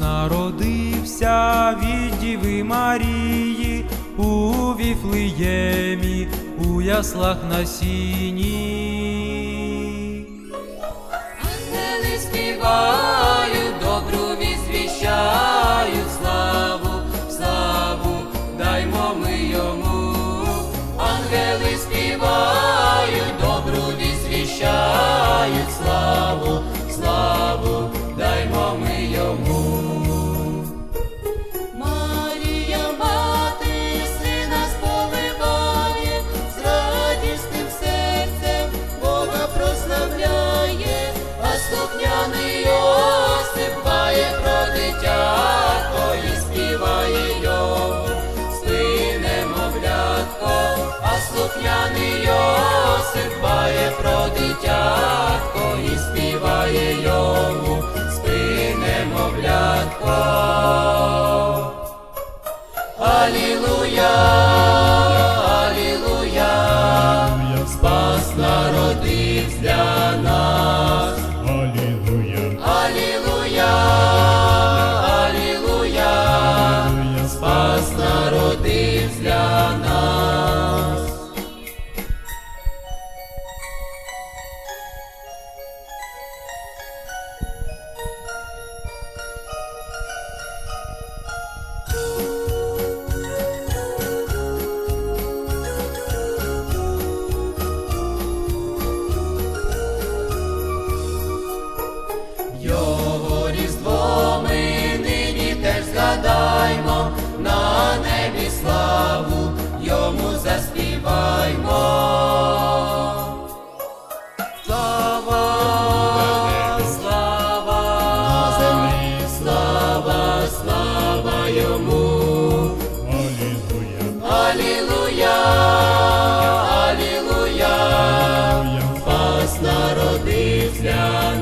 Народився від Діви Марії у Віфлеємі, у яслах на сіні. співаймо. Слава, слава, землі, слава, слава йому. Алілуя, Алілуя, Алілуя, Спас народився.